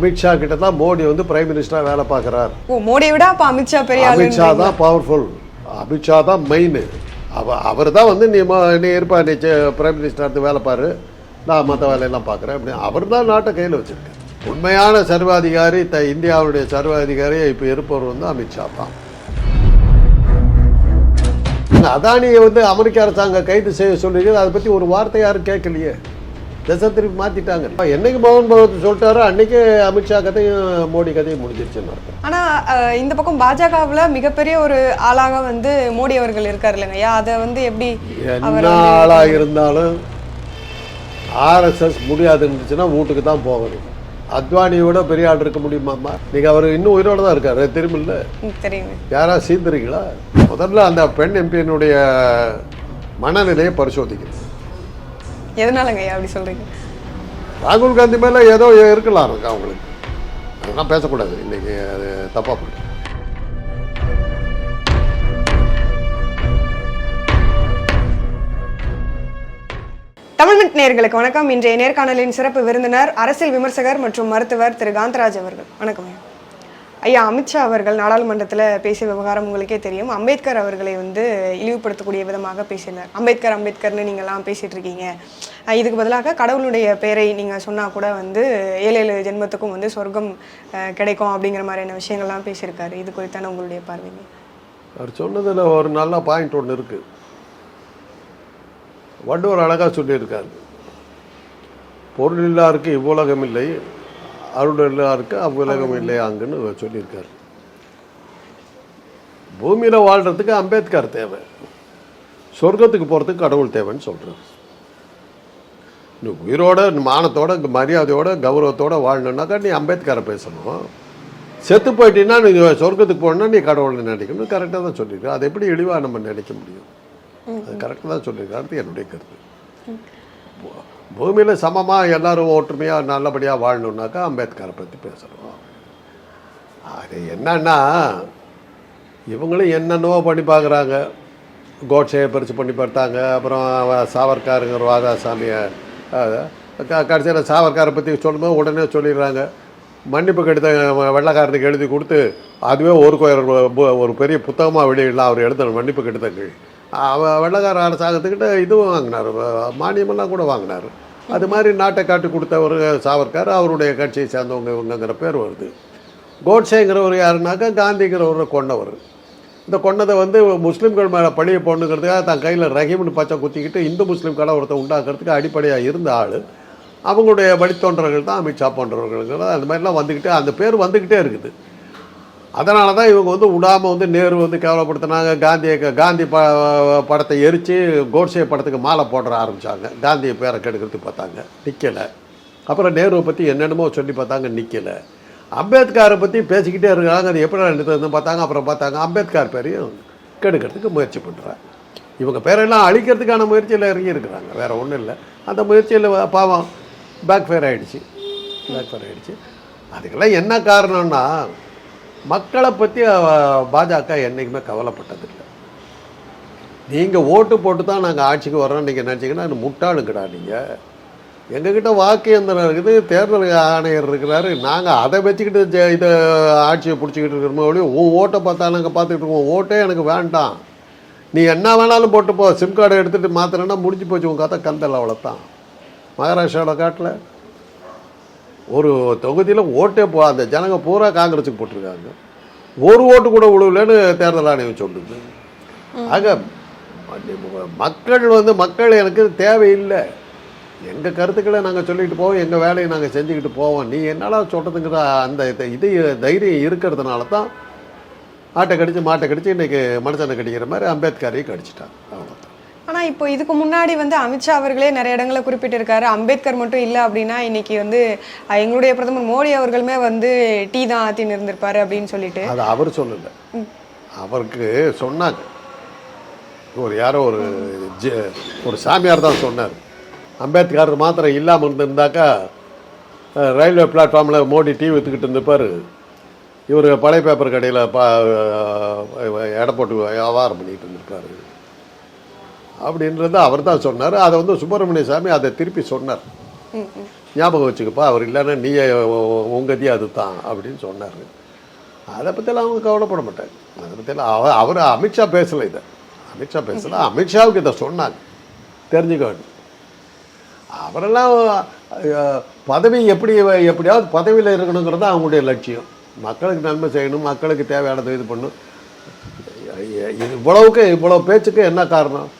அமித்ஷா கிட்ட தான் மோடி வந்து பிரைம் மினிஸ்டரா வேலை பார்க்குறார். ஓ மோடியை விட அப்ப அமித்ஷா பெரிய அமித்ஷா தான் பவர்ஃபுல் அமித்ஷா தான் மெயின் அவ அவர் தான் வந்து நீ ம- நீ இருப்பா நீ பிரைம் மினிஸ்டர் வேலை பாரு. நான் மற்ற வேலையெல்லாம் பார்க்குறேன் அப்படி அவர் தான் நாட்டை கையில் வச்சிருக்காரு. உண்மையான சர்வாதிகாரி த இந்தியாவுடைய சர்வாதிகாரி இப்போ இருப்பவர் வந்து அமித்ஷா தான். அதானியை வந்து அமெரிக்க அரசாங்கம் கைது செய்ய சொல்லிருக்கு. அதை பற்றி ஒரு வார்த்தை யாரும் கேட்கலையே. திசை திருப்பி மாற்றிட்டாங்க என்னைக்கு மோகன் பகவத் சொல்லிட்டாரோ அன்னைக்கு அமித்ஷா கதையும் மோடி கதையும் முடிஞ்சிருச்சுன்னு ஆனா இந்த பக்கம் பாஜகவுல மிகப்பெரிய ஒரு ஆளாக வந்து மோடி அவர்கள் இருக்காரு இல்லைங்க. ஐயா அதை வந்து எப்படி என்ன ஆளா இருந்தாலும் ஆர்எஸ்எஸ் முடியாது இருந்துச்சுன்னா வீட்டுக்கு தான் போகணும். அத்வானியோட பெரிய ஆள் இருக்க முடியுமாம்மா நீங்க அவர் இன்னும் உயிரோட தான் இருக்காரு திரும்பில்ல தெரியுங்க. யாரா சீந்துறீங்களா? முதல்ல அந்த பெண் எம்பியினுடைய மனநிலையை பரிசோதிக்கணும். எதனாலங்க ஐயா அப்படி சொல்றீங்க? ராகுல் காந்தி மேல ஏதோ இருக்கலாம் இருக்கு அவங்களுக்கு. அதெல்லாம் பேசக்கூடாது. இன்னைக்கு அது தப்பா போயிடும் தமிழ்மிட் நேயர்களுக்கு வணக்கம். இன்றைய நேர்காணலின் சிறப்பு விருந்தினர் அரசியல் விமர்சகர் மற்றும் மருத்துவர் திரு காந்தராஜ் அவர்கள். வணக்கம் ஐயா அமித்ஷா அவர்கள் நாடாளுமன்றத்தில் பேசிய விவகாரம் உங்களுக்கே தெரியும். அம்பேத்கர் அவர்களை வந்து இழிவுபடுத்தக்கூடிய விதமாக பேசினார் அம்பேத்கர் அம்பேத்கர்னு நீங்கள்லாம் பேசிகிட்டு இருக்கீங்க. இதுக்கு பதிலாக கடவுளுடைய பெயரை நீங்கள் சொன்னால் கூட வந்து ஏழு ஏழு ஜென்மத்துக்கும் வந்து சொர்க்கம் கிடைக்கும் அப்படிங்கிற மாதிரியான விஷயங்கள்லாம் பேசியிருக்காரு. இது குறித்தான உங்களுடைய பார்வைங்க அவர் சொன்னதில் ஒரு நல்ல பாயிண்ட் ஒன்று இருக்குது வள்ளுவர் அழகாக சொல்லியிருக்காரு. பொருள் இல்லாருக்கு இவ்வுலகம் இல்லை. அருள் இல்லாருக்கு அவ்வுலகம் இல்லை அங்குன்னு சொல்லியிருக்காரு. பூமியில வாழ்றதுக்கு அம்பேத்கர் தேவை. சொர்க்கத்துக்கு போறதுக்கு கடவுள் தேவைன்னு சொல்றாரு. நீ உயிரோட மானத்தோட மரியாதையோட கௌரவத்தோட வாழணுன்னாக்கா நீ அம்பேத்கரை பேசணும். செத்து போயிட்டீங்கன்னா நீ சொர்க்கத்துக்கு போகணும்னா நீ கடவுளை நினைக்கணும் கரெக்டாக தான் சொல்லியிருக்க அதை எப்படி இழிவாக நம்ம நினைக்க முடியும்? அது கரெக்டாக தான் சொல்லியிருக்காரு. என்னுடைய கருத்து. பூமியில் சமமாக எல்லாரும் ஒற்றுமையாக நல்லபடியாக வாழணுன்னாக்கா அம்பேத்கரை பற்றி பேசுகிறோம் அது என்னன்னா இவங்களும் என்னென்னவோ பண்ணி பார்க்குறாங்க. கோட்ஸையை பறித்து பண்ணி பார்த்தாங்க. அப்புறம் சாவர்காருங்கிற வாதாசாமியை கடைசியில் சாவர்காரை பற்றி சொல்லும்போது உடனே சொல்லிடுறாங்க. மன்னிப்பு கடித வெள்ளக்காரனுக்கு எழுதி கொடுத்து அதுவே ஒரு கோ- ஒரு பெரிய புத்தகமாக வெளியிடலாம். அவர் எழுதணும் மன்னிப்பு கடிதங்கள். வெள்ளக்கார அரசாங்கத்துக்கிட்ட இதுவும் வாங்கினார். மானியமெல்லாம் கூட வாங்கினார். அது மாதிரி நாட்டை காட்டி கொடுத்தவர் சாவர்கார் அவருடைய கட்சியை சேர்ந்தவங்க இவங்கங்கிற பேர் வருது. கோட்ஸேங்கிறவர் யாருனாக்கா காந்திங்கிறவரை கொண்டவர் இந்த கொண்டதை வந்து முஸ்லீம்கள் மேலே பழிய போடணுங்கிறதுக்காக தன் கையில் ரஹீம்னு பச்சை குத்திக்கிட்டு இந்து முஸ்லீம் கலவரத்தை உண்டாக்குறதுக்கு அடிப்படையாக இருந்த ஆள். அவங்களுடைய வழித்தோன்றர்கள் தான் அமித்ஷா போன்றவர்கள் அந்த மாதிரிலாம் வந்துக்கிட்டே அந்த பேர் வந்துக்கிட்டே இருக்குது. அதனால தான் இவங்க வந்து விடாமல் வந்து நேரு வந்து கேவலப்படுத்தினாங்க. காந்தியை காந்தி ப படத்தை எரித்து கோட்ஸே படத்துக்கு மாலை போடுற ஆரம்பித்தாங்க காந்தியை பேரை கெடுக்கிறதுக்கு பார்த்தாங்க. நிற்கலை அப்புறம் நேருவை பற்றி என்னென்னமோ சொல்லி பார்த்தாங்க நிற்கலை அம்பேத்கரை பற்றி பேசிக்கிட்டே இருக்காங்க அது எப்படி நிறுத்ததுன்னு பார்த்தாங்க அப்புறம் பார்த்தாங்க. அம்பேத்கர் பேரையும் கெடுக்கிறதுக்கு முயற்சி பண்ணுறாங்க இவங்க பேரெல்லாம் அழிக்கிறதுக்கான முயற்சியில் இறங்கி இருக்கிறாங்க. வேறு ஒன்றும் இல்லை. அந்த முயற்சியில் பாவம் பேக் ஃபயர் ஆகிடுச்சு பேக் ஃபயர் ஆகிடுச்சு அதுக்கெல்லாம் என்ன காரணம்னா மக்களை பற்றி பாஜக என்றைக்குமே கவலைப்பட்டதில்லை. நீங்கள் ஓட்டு போட்டு தான் நாங்கள் ஆட்சிக்கு வரோம் நீங்கள் நினச்சிங்கன்னா அது முட்டாளுங்கடா நீங்கள் எங்ககிட்ட வாக்கு எந்திரம் இருக்குது தேர்தல் ஆணையர் இருக்கிறாரு. நாங்கள் அதை வச்சுக்கிட்டு இதை ஆட்சியை பிடிச்சிக்கிட்டு இருக்கிறோமோ ஒழிய உன் ஓட்டை பார்த்தா நாங்கள் பார்த்துக்கிட்டு இருக்கோம். ஓட்டே எனக்கு வேண்டாம். நீ என்ன வேணாலும் போட்டு போ. சிம் கார்டை எடுத்துகிட்டு மாத்திரன்னா முடிஞ்சு போச்சு. உன் கதை கந்தல் அவ்வளோத்தான் மகாராஷ்டிராவோட காட்டில் ஒரு தொகுதியில் ஓட்டே போ அந்த ஜனங்க பூரா காங்கிரஸுக்கு போட்டிருக்காங்க. ஒரு ஓட்டு கூட விழுவலன்னு தேர்தல் ஆணையம் சொல்லுது. ஆக மக்கள் வந்து மக்கள் எனக்கு தேவையில்லை. எங்கள் கருத்துக்களை நாங்கள் சொல்லிட்டு போவோம் எங்கள் வேலையை நாங்கள் செஞ்சுக்கிட்டு போவோம். நீ என்னால் சொல்கிறதுங்கிற அந்த இது- தைரியம் இருக்கிறதுனால தான் ஆட்டை கடிச்சு மாட்டை கடிச்சு இன்றைக்கி மனுஷனை கடிக்கிற மாதிரி அம்பேத்கரையும் கடிச்சிட்டான் அவ்வளோ ஆனா இப்போ இதுக்கு முன்னாடி வந்து அமித்ஷா அவர்களே நிறைய இடங்களை குறிப்பிட்டிருக்காரு. அம்பேத்கர் மட்டும் இல்லை அப்படின்னா இன்னைக்கு வந்து எங்களுடைய பிரதமர் மோடி அவர்களுமே வந்து டீ தான் ஆத்தின்னு இருந்திருப்பாரு அப்படின்னு சொல்லிட்டு. அது அவர் சொல்லலை. அவருக்கு சொன்னாங்க. ஒரு யாரோ ஒரு ஒரு சாமியார் தான் சொன்னார். அம்பேத்கர் மாத்திரம் இல்லாமல் இருந்திருந்தாக்கா ரயில்வே பிளாட்ஃபார்மில் மோடி டீ விற்றுக்கிட்டு இருந்திருப்பார். இவர் பழைய பேப்பர் கடையில் பா எடை போட்டு வியாபாரம் பண்ணிட்டு இருந்திருப்பார். அப்படின்றத அவர் தான் சொன்னார். அதை வந்து சுப்பிரமணிய சாமி அதை திருப்பி சொன்னார். ஞாபகம் வச்சுக்கப்பா அவர் இல்லைன்னா நீயே உங்கதி அது தான் அப்படின்னு சொன்னார். அதை பற்றிலாம் அவங்க கவலைப்பட மாட்டாங்க. அதை பற்றிலாம் அவர் அவர் அமித்ஷா பேசலை இதை. அமித்ஷா பேசலை. அமித்ஷாவுக்கு இதை சொன்னாங்க. தெரிஞ்சுக்க வேண்டும் அவரெல்லாம் பதவி எப்படி எப்படியாவது பதவியில் இருக்கணுங்கிறது தான் அவங்களுடைய லட்சியம். மக்களுக்கு நன்மை செய்யணும் மக்களுக்கு தேவையானதை இது பண்ணணும் இவ்வளவுக்கு இவ்வளோ பேச்சுக்கு என்ன காரணம்?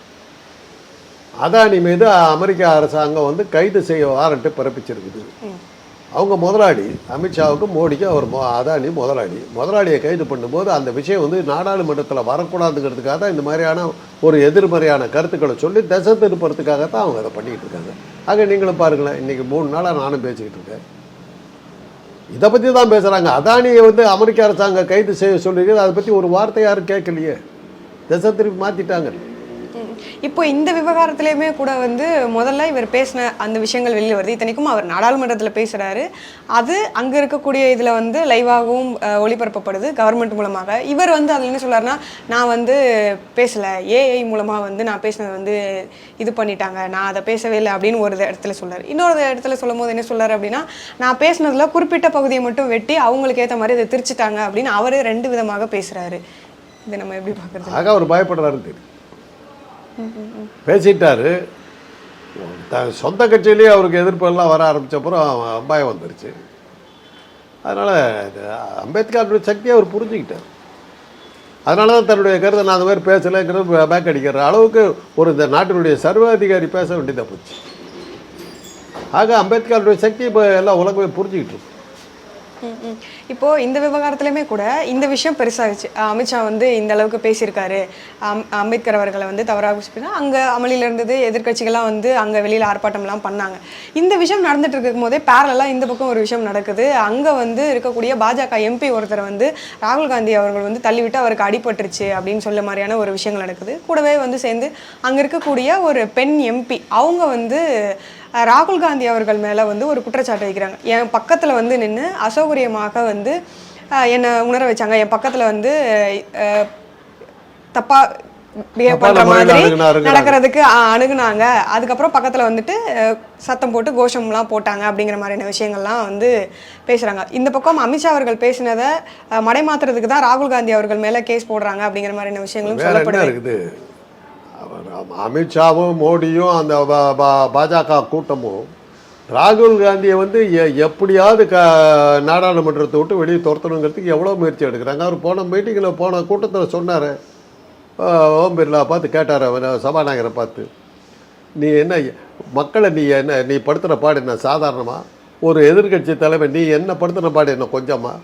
அதானி மீது அமெரிக்க அரசாங்கம் வந்து கைது செய்ய வாரண்ட்டு பிறப்பிச்சிருக்குது. அவங்க முதலாளி அமித்ஷாவுக்கு மோடிக்கு அவர் மொ- அதானி முதலாளி. முதலாளியை கைது பண்ணும்போது அந்த விஷயம் வந்து நாடாளுமன்றத்தில் வரக்கூடாதுங்கிறதுக்காக தான் இந்த மாதிரியான ஒரு எதிர்மறையான கருத்துக்களை சொல்லி திசை திருப்பறதுக்காக தான் அவங்க அதை பண்ணிக்கிட்டு இருக்காங்க. ஆக நீங்களும் பாருங்களேன் இன்றைக்கி மூணு நாளாக நானும் பேசிக்கிட்டு இருக்கேன். இதை பற்றி தான் பேசுகிறாங்க அதானியை வந்து அமெரிக்க அரசாங்கம் கைது செய்ய சொல்லியிருக்கு அதை பற்றி ஒரு வார்த்தை யாரும் கேட்கலையே. திசை திருப்பி மாற்றிட்டாங்க இப்போ இந்த விவகாரத்திலையுமே கூட வந்து முதல்ல இவர் பேசின அந்த விஷயங்கள் வெளியில் வருது இத்தனைக்கும் அவர் நாடாளுமன்றத்தில் பேசுகிறாரு அது அங்கே இருக்கக்கூடிய இதில் வந்து லைவாகவும் ஒளிபரப்பப்படுது கவர்மெண்ட் மூலமாக. இவர் வந்து அதில் என்ன சொல்கிறாருன்னா நான் வந்து பேசலை. ஏஐ மூலமாக வந்து நான் பேசினது வந்து இது பண்ணிட்டாங்க. நான் அதை பேசவே இல்லை அப்படின்னு ஒரு இடத்துல சொல்கிறார் இன்னொரு இடத்துல சொல்லும் போது என்ன சொல்றாரு அப்படின்னா நான் பேசினதில் குறிப்பிட்ட பகுதியை மட்டும் வெட்டி அவங்களுக்கு ஏற்ற மாதிரி அதை திரிச்சிட்டாங்க அப்படின்னு அவரே ரெண்டு விதமாக பேசுகிறாரு இதை நம்ம எப்படி பார்க்குறது? ஆக அவர் பயப்படுறாரு தெரியும் பேசிட்டாரு. த சொந்த கட்சியிலேயே அவருக்கு எதிர்ப்பு எல்லாம் வர ஆரம்பிச்சப்புறம் பயம் வந்துருச்சு. அதனால் அம்பேத்கருடைய சக்தியை அவர் புரிஞ்சுக்கிட்டார். அதனால தான் தன்னுடைய கருத்தை நான் அந்த மாதிரி பேசலைங்கிறது பேக் அடிக்கிற அளவுக்கு ஒரு இந்த நாட்டினுடைய சர்வாதிகாரி பேச வேண்டியதாக போச்சு. ஆக அம்பேத்கருடைய சக்தி இப்போ எல்லாம் உலகமே புரிஞ்சுக்கிட்டு இருக்கு. இப்போது இப்போ இந்த விவகாரத்துலையுமே கூட இந்த விஷயம் பெருசாகிச்சு அமித்ஷா வந்து இந்த அளவுக்கு பேசியிருக்காரு. அம்- அம்பேத்கர் அவர்களை வந்து தவறாக குறிப்பிட்டா அங்கே அமளியில் இருந்தது எதிர்க்கட்சிகள்லாம் வந்து அங்கே வெளியில் ஆர்ப்பாட்டம்லாம் பண்ணாங்க. இந்த விஷயம் நடந்துட்டு இருக்கும் போதே பேரலாக இந்த பக்கம் ஒரு விஷயம் நடக்குது. அங்கே வந்து இருக்கக்கூடிய பாஜக எம்பி ஒருத்தர் வந்து ராகுல் காந்தி அவர்கள் வந்து தள்ளிவிட்டு அவருக்கு அடிபட்டுருச்சு அப்படின்னு சொல்ல மாதிரியான ஒரு விஷயங்கள் நடக்குது. கூடவே வந்து சேர்ந்து அங்கே இருக்கக்கூடிய ஒரு பெண் எம்பி அவங்க வந்து ராகுல் காந்தி அவர்கள் மேலே வந்து ஒரு குற்றச்சாட்டு வைக்கிறாங்க. என் பக்கத்தில் வந்து நின்று அசௌகரியமாக வந்து அஹ், என்னை உணர வச்சாங்க என் பக்கத்தில் வந்து அஹ், தப்பா பிஹேவ் முறையில மாதிரி. நடக்கிறதுக்கு அணுகுனாங்க அதுக்கப்புறம் பக்கத்தில் வந்துட்டு சத்தம் போட்டு கோஷம்லாம் போட்டாங்க அப்படிங்கிற மாதிரியான விஷயங்கள்லாம் வந்து பேசுகிறாங்க இந்த பக்கம் அமித்ஷா அவர்கள் பேசினதை மடைமாத்துறதுக்கு தான் ராகுல் காந்தி அவர்கள் மேலே கேஸ் போடுறாங்க அப்படிங்கிற மாதிரியான விஷயங்களும் சொல்லப்படுது அமித்ஷாவும் மோடியும் அந்த பாஜக கூட்டமும் ராகுல் காந்தியை வந்து எ- எப்படியாவது க நாடாளுமன்றத்தை விட்டு வெளியே துரத்தணுங்கிறதுக்கு எவ்வளோ முயற்சி எடுக்கிறாங்க? அவர் போன மீட்டிங்கில் போன கூட்டத்தில் சொன்னார். ஓம் பிர்லா பார்த்து கேட்டார் அவர் சபாநாயகரை பார்த்து. நீ என்ன மக்களை நீ என்ன நீ படுத்துகிற பாடு என்ன சாதாரணமாக ஒரு எதிர்க்கட்சி தலைவர் நீ என்ன படுத்துன பாடு என்ன கொஞ்சமாக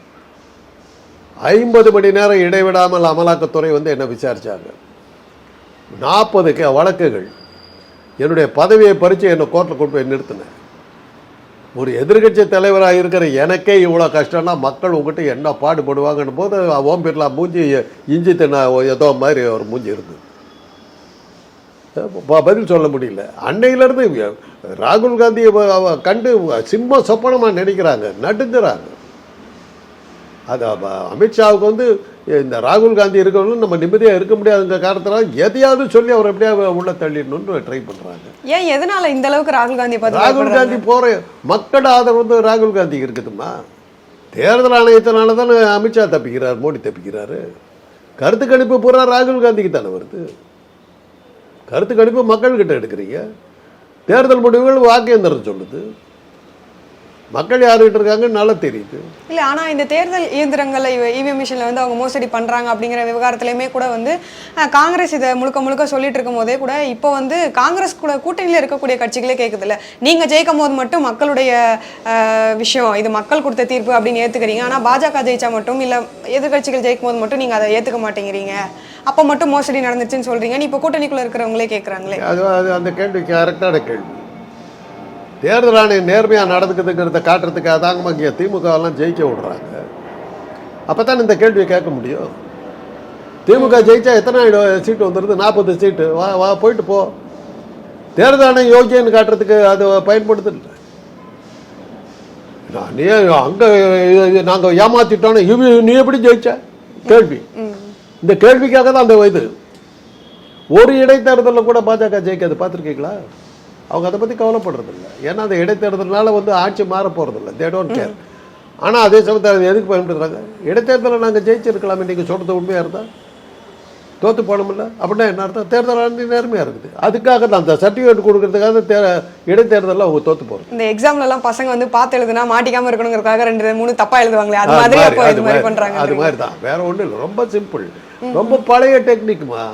ஐம்பது மணி நேரம் இடைவிடாமல் அமலாக்கத்துறை வந்து என்னை விசாரித்தாங்க நாற்பது க வழக்குகள். என்னுடைய பதவியை பறித்து என்னை கோர்ட்டில் கொண்டு போய் நிறுத்தினேன். ஒரு எதிர்க்கட்சி தலைவராக இருக்கிற எனக்கே இவ்வளோ கஷ்டம்னா மக்கள் உங்ககிட்ட என்ன பாடுபடுவாங்கன்னு போது ஓம் பிர்லா மூஞ்சி இஞ்சி தின்ன ஏதோ மாதிரி ஒரு மூஞ்சி இருந்தது. பதில் சொல்ல முடியல. அன்னையிலேருந்து ராகுல் காந்தியை கண்டு சிம்ம சொப்பனமாக நினைக்கிறாங்க நடுங்கிறாங்க. அது அமித்ஷாவுக்கு வந்து இந்த ராகுல் காந்தி இருக்கிறவங்களும் நம்ம நிம்மதியாக இருக்க முடியாதுங்க காரணத்தினால எதையாவது சொல்லி அவர் எப்படியாவது உள்ள தள்ளிடணும்னு ட்ரை பண்ணுறாங்க ஏன் எதனால இந்த அளவுக்கு ராகுல் காந்தி ராகுல்? காந்தி போகிற மக்கள் ஆதரவு வந்து ராகுல் காந்திக்கு இருக்குதுமா தேர்தல் ஆணையத்தினால தானே அமித்ஷா தப்பிக்கிறார் மோடி தப்பிக்கிறாரு. கருத்து கணிப்பு பூரா ராகுல் காந்திக்கு தானே வருது. கருத்து கணிப்பு மக்கள்கிட்ட எடுக்கிறீங்க. தேர்தல் முடிவுகள் வாக்கு சொல்லுது. மக்கள் யாருக்கிட்ட இருக்காங்கன்னு நல்லா தெரியுது. இல்ல ஆனா இந்த தேர்தல் இயந்திரங்களை இவிஎம் மிஷின்ல வந்து அவங்க மோசடி பண்றாங்க அப்படிங்கிற விவகாரத்திலயுமே கூட வந்து காங்கிரஸ் இதை முழுக்க முழுக்க சொல்லிட்டு இருக்கும் போதே கூட இப்போ வந்து காங்கிரஸ் கூட கூட்டணியில இருக்கக்கூடிய கட்சிகளே கேட்குது இல்ல நீங்க ஜெயிக்கும் போது மட்டும் மக்களுடைய விஷயம் இது மக்கள் கொடுத்த தீர்ப்பு அப்படின்னு ஏத்துக்கிறீங்க. ஆனா பாஜக ஜெயிச்சா மட்டும் இல்ல எதிர்க்கட்சிகள் ஜெயிக்கும் போது மட்டும் நீங்க அதை ஏத்துக்க மாட்டேங்கிறீங்க. அப்ப மட்டும் மோசடி நடந்துச்சுன்னு சொல்றீங்க. நீ இப்போ கூட்டணிக்குள்ள இருக்கிறவங்களே கேக்குறாங்களே. அது அது அந்த கேள்வி கரெக்டான கேள்வி. தேர்தல் ஆணையம் நேர்மையாக நடந்துக்குதுங்கிறத காட்டுறதுக்காக தாங்க இங்கே திமுகவெல்லாம் ஜெயிக்க விடுறாங்க. அப்போ தான் இந்த கேள்வியை கேட்க முடியும். திமுக ஜெயிச்சா எத்தனை சீட்டு வந்துடுது நாற்பது சீட்டு. வா வா போயிட்டு போ. தேர்தல் ஆணையம் யோக்கியன்னு காட்டுறதுக்கு அது பயன்படுது நீ அங்கே நாங்கள் ஏமாத்திட்டோன்னு இவ நீ எப்படி ஜெயிச்ச? கேள்வி. இந்த கேள்விக்காக தான் அந்த இது. ஒரு இடைத்தேர்தலில் கூட பாஜக ஜெயிக்காது. பார்த்துருக்கீங்களா? அவங்க அதை பற்றி கவலைப்படுறதில்ல. ஏன்னா அந்த இடைத்தேர்தல்னால வந்து ஆட்சி மாற போகிறதில்ல தே டோன்ட் கேர் ஆனால் அதே சமயத்தில் அது எதுக்கு பயன்படுத்துறாங்க? இடைத்தேர்தலில் நாங்கள் ஜெயிச்சிருக்கலாமே. நீங்கள் சொல்கிறது உண்மையாக இருந்தால் தோத்து போனோம்ல. அப்படின்னா என்ன அர்த்தம்? தேர்தல் ஆணையம் நேர்மையாக இருக்குது. அதுக்காக தான் அந்த சர்டிஃபிகேட் கொடுக்கறதுக்காக தே இடைத்தேர்தலில் அவங்க தோத்து போகிறது இந்த எக்ஸாம்ல எல்லாம் பசங்க வந்து பார்த்து எழுதுனா மாட்டிக்காம இருக்கணுங்கிறதுக்காக ரெண்டு மூணு தப்பா எழுதுவாங்களே. அது மாதிரி அப்போ இது மாதிரி பண்றாங்க அது மாதிரி தான். வேற ஒன்றும் இல்லை. ரொம்ப சிம்பிள் ரொம்ப பழைய டெக்னிக்மா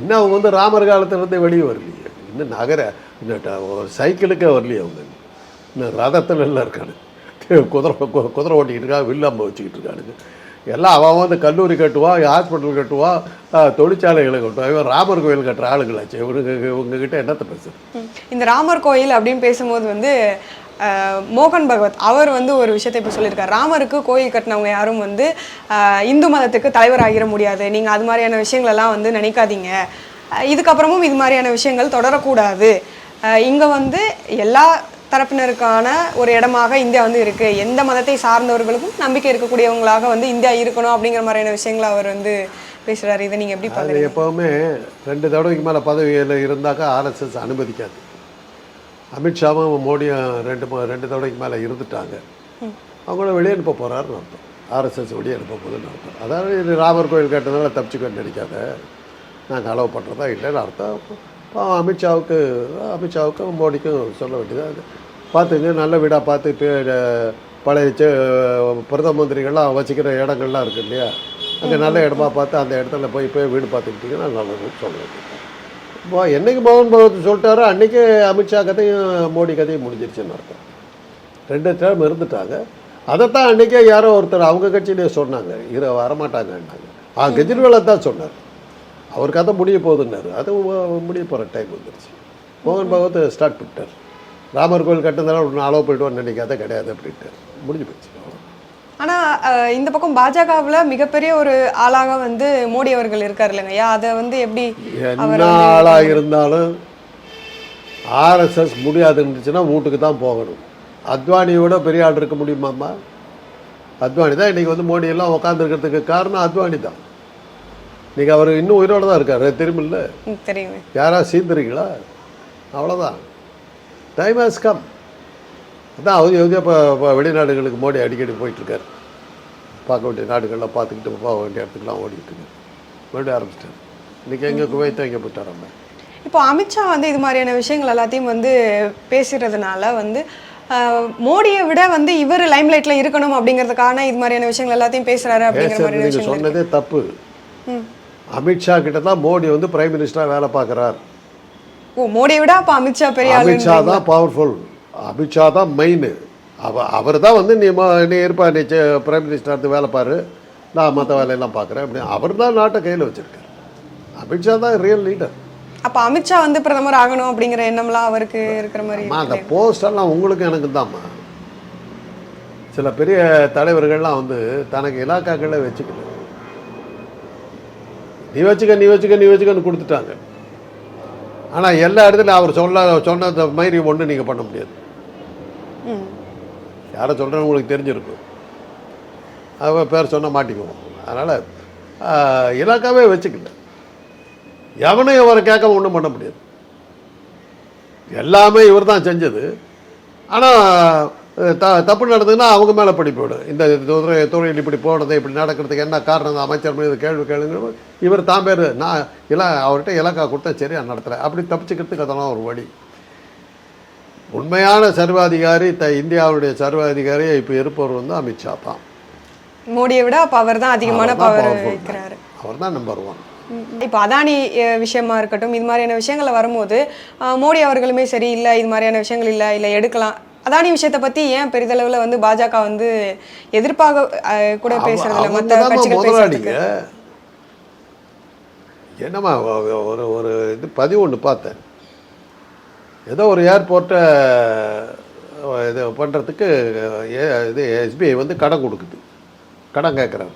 இன்னும் அவங்க வந்து ராமர் காலத்துல இருந்தே வெளியே வரலையே. இன்னும் நகர ஒரு சைக்கிளுக்கே வரலையே அவங்க. இன்னும் ரதத்தில் எல்லாம் இருக்கானு. குதிரை குதிரை ஓட்டிக்கிட்டு இருக்கா வில்லாம்ப வச்சுக்கிட்டு இருக்கானுங்க. எல்லாம் அவன் வந்து கல்லூரி கட்டுவான் ஹாஸ்பிட்டல் கட்டுவான் தொழிற்சாலைகளை கட்டுவான் இவன் ராமர் கோயில் கட்டுற ஆளுங்களாச்சு. இவனுக்கு உங்ககிட்ட என்னத்தை பேசுறது? இந்த ராமர் கோயில் அப்படின்னு பேசும்போது வந்து அஹ், மோகன் பகவத் அவர் வந்து ஒரு விஷயத்தை இப்போ சொல்லியிருக்காரு. ராமருக்கு கோயில் கட்டினவங்க யாரும் வந்து இந்து மதத்துக்கு தலைவர் ஆகிட முடியாது. நீங்க அது மாதிரியான விஷயங்களெல்லாம் வந்து நினைக்காதீங்க. இதுக்கப்புறமும் இது மாதிரியான விஷயங்கள் தொடரக்கூடாது. இங்க வந்து எல்லா தரப்பினருக்கான ஒரு இடமாக இந்தியா வந்து இருக்கு. எந்த மதத்தை சார்ந்தவர்களுக்கும் நம்பிக்கை இருக்கக்கூடியவங்களாக வந்து இந்தியா இருக்கணும் அப்படிங்கிற மாதிரியான விஷயங்களை அவர் வந்து பேசுறாரு. இதை நீங்க எப்படி அது பாக்குறீங்க எப்போவுமே ரெண்டு தடவைக்கு மேலே பதவியில் இருந்தாக்கா ஆர்எஸ்எஸ் அனுமதிக்காது. அமித்ஷாவும் மோடியும் ரெண்டு ரெண்டு தடவைக்கு மேலே இருந்துட்டாங்க. அவங்கள வெளியே அனுப்ப போகிறாருன்னு அர்த்தம். ஆர்எஸ்எஸ் வெளியே அனுப்ப போகுதுன்னு அர்த்தம். அதாவது இது ராமர் கோயில் கட்டுறதுனால தப்பிச்சுக்கன்னு நினைக்காத. நாங்கள் அலோவ் பண்ணுறதா இல்லைன்னு அர்த்தம். அமித்ஷாவுக்கு அமித்ஷாவுக்கும் மோடிக்கும் சொல்ல வேண்டியது. பார்த்துங்க நல்ல வீடாக பார்த்து பழைய பிரதம மந்திரிகள்லாம் வச்சுக்கிற இடங்கள்லாம் இருக்கு இல்லையா? அங்கே நல்ல இடமா பார்த்து அந்த இடத்துல போய் போய் வீடு பார்த்துக்கிட்டிங்கன்னா நல்லதுன்னு சொல்ல வேண்டியது. இப்போ என்னைக்கு மோகன் பகவத் சொல்லிட்டாரோ அன்றைக்கி அமித்ஷா கதையும் மோடி கதையும் முடிஞ்சிருச்சுன்னு அர்த்தம். ரெண்டு டேர்ம் இருந்துட்டாங்க. அதைத்தான் அன்றைக்கே யாரோ ஒருத்தர் அவங்க கட்சியிலே சொன்னாங்க. இரு வரமாட்டாங்கன்னாங்க. ஆ கெஜ்ரிவாலை தான் சொன்னார். அவர் கதை முடிய போகுதுன்னாரு. அது முடிய போகிற டைம் வந்துருச்சு. மோகன் பகவத் ஸ்டார்ட் பண்ணிட்டார். ராமர் கோயில் கட்டுறதுனால ஒன்று அளவு போயிட்டு நினைக்க கதை கிடையாது அப்படின்ட்டு முடிஞ்சு போச்சு. ஆனா அஹ், இந்த பக்கம் பாஜகவுல மிகப்பெரிய ஒரு ஆளாக வந்து மோடி அவர்கள் இருக்காரு இல்லைங்க. ஐயா அதை வந்து எப்படி என்ன ஆளாக இருந்தாலும் ஆர்எஸ்எஸ் முடியாது இருந்துச்சுன்னா வீட்டுக்கு தான் போகணும். அத்வானியோட பெரிய ஆள் இருக்க முடியுமாம்மா? அத்வானி தான். இன்றைக்கி வந்து மோடி எல்லாம் உட்காந்துருக்கிறதுக்கு காரணம் அத்வானி தான். இன்றைக்கி அவர் இன்னும் உயிரோடு தான் இருக்கார். தெரியுமில்ல? தெரியுங்க யாரா சீந்துறீங்களா அவ்வளோதான் டைம் ஹாஸ் கம் அதான் அவர் எவ்வளோ இப்போ வெளிநாடுகளுக்கு மோடி அடிக்கடி போயிட்டுருக்காரு. பார்க்க வேண்டிய நாடுகள்லாம் பார்த்துக்கிட்டு போக வேண்டிய இடத்துக்குலாம் ஓடிக்கிட்டு இருக்காரு மறுபடியும் ஆரம்பிச்சிட்டார். இன்றைக்கி எங்கே குவைத்தோ எங்கே போயிட்டார் நம்ம இப்போ அமித்ஷா வந்து இது மாதிரியான விஷயங்கள் எல்லாத்தையும் வந்து பேசுறதுனால வந்து மோடியை விட வந்து இவர் லைம்லைட்ல இருக்கணும் அப்படிங்கிறதுக்கான இது மாதிரியான விஷயங்கள் எல்லாத்தையும் பேசுறாரு அப்படிங்கிற நீங்கள் விஷயங்கள் சொன்னதே தப்பு. ம். அமித்ஷா கிட்ட தான் மோடி வந்து பிரைம் மினிஸ்டராக வேலை பார்க்குறார். ஓ மோடியை விட அப்போ அமித்ஷா பெரிய அமித்ஷா தான் பவர்ஃபுல் அமித்ஷா தான் மெயின் அவ அவர் தான் வந்து நீ நீ இருப்பா நீ பிரைம் மினிஸ்டர் இருந்து வேலை பாரு. நான் மற்ற வேலையெல்லாம் பார்க்குறேன் அப்படி அவர் தான் நாட்டை கையில் வச்சிருக்காரு. அமித்ஷா தான் ரியல் லீடர் அப்போ அமித்ஷா வந்து பிரதமர் ஆகணும் அப்படிங்கிற எண்ணம்லாம் அவருக்கு இருக்கிற மாதிரி அந்த போஸ்டெல்லாம் உங்களுக்கு எனக்கு தான்மா. சில பெரிய தலைவர்கள்லாம் வந்து தனக்கு இலாக்காக்களை வச்சுக்கல நீ வச்சுக்க நீ வச்சுக்க நீ வச்சுக்கன்னு கொடுத்துட்டாங்க. ஆனால் எல்லா இடத்துலையும் அவர் சொல்ல சொன்ன மாதிரி ஒன்றும் நீங்கள் பண்ண முடியாது. ம். யாரை சொல்கிறேன்னு உங்களுக்கு தெரிஞ்சிருக்கும். அவ பேர் சொன்ன மாட்டிக்குவோம். அதனால் இலாக்காவே வச்சுக்கல. எவனையும் அவரை கேட்காம ஒன்றும் பண்ண முடியாது. எல்லாமே இவர் தான் செஞ்சது. ஆனால் த தப்பு நடந்ததுன்னா அவங்க மேலே படி போயிடும் இந்த துறை துறையில் இப்படி போனது இப்படி நடக்கிறதுக்கு என்ன காரணம்? அமைச்சர் மீது கேள்வி கேளுங்க இவர் தான் பேர். நான் இலா அவர்கிட்ட இலக்கா கொடுத்தா சரியா நடத்துகிறேன் அப்படி தப்பிச்சுக்கிறதுக்கு அதெல்லாம் ஒரு வழி. உண்மையான சர்வாதிகாரி த இந்தியாவுடைய சர்வாதிகாரி இப்போ இருப்பவர் வந்து அமித்ஷா தான். மோடியை விட அப்போ அவர் தான் அதிகமான பவர் வைக்கிறாரு. அவர் தான் நம்பர் ஒன் இப்போ அதானி விஷயமா இருக்கட்டும் இது மாதிரியான விஷயங்கள்ல வரும்போது மோடி அவர்களுமே சரி இல்லை இது மாதிரியான விஷயங்கள் இல்லை இல்லை எடுக்கலாம். அதானி விஷயத்தை பத்தி ஏன் பெரிதளவுல வந்து பாஜக வந்து எதிர்ப்பாக கூட பேசுறது இல்லை மற்ற கட்சிகள் என்னம்மா ஒரு ஒரு இது பதிவு ஒன்று பார்த்தேன். ஏதோ ஒரு ஏர்போர்ட்டை இது பண்ணுறதுக்கு இது எஸ்பிஐ வந்து கடன் கொடுக்குது. கடன் கேட்குறாரு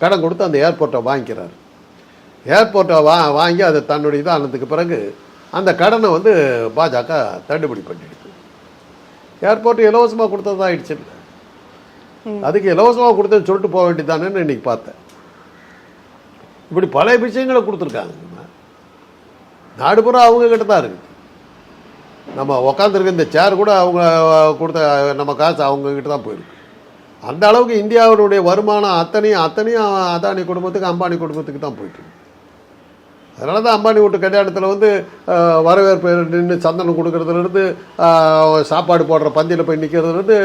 கடன் கொடுத்து அந்த ஏர்போர்ட்டை வாங்கிக்கிறாரு. ஏர்போர்ட்டை வா வாங்கி அதை தன்னுடைய இதானதுக்கு பிறகு அந்த கடனை வந்து பாஜக தள்ளுபடி பண்ணிடுது ஏர்போர்ட் இலவசமாக கொடுத்ததா ஆயிடுச்சு. அதுக்கு இலவசமாக கொடுத்தேன்னு சொல்லிட்டு போக வேண்டியதானேன்னு இன்னைக்கு பார்த்தேன். இப்படி பல விஷயங்களை கொடுத்துருக்காங்க. நாடு பூரா அவங்க கிட்ட தான் இருக்குது நம்ம உக்காந்துருக்க இந்த சேர் கூட அவங்க கொடுத்த நம்ம காசு அவங்க கிட்ட தான் போயிருக்கு. அந்த அளவுக்கு இந்தியாவினுடைய வருமானம் அத்தனையும் அத்தனையும் அதானி குடும்பத்துக்கு அம்பானி குடும்பத்துக்கு தான் போயிட்டு இருக்கு. அதனால தான் அம்பானி வீட்டு கல்யாணத்தில் வந்து வரவேற்பு நின்று சந்தனம் கொடுக்கறதுலேருந்து சாப்பாடு போடுற பந்தியில் போய் நிற்கிறதுலேருந்து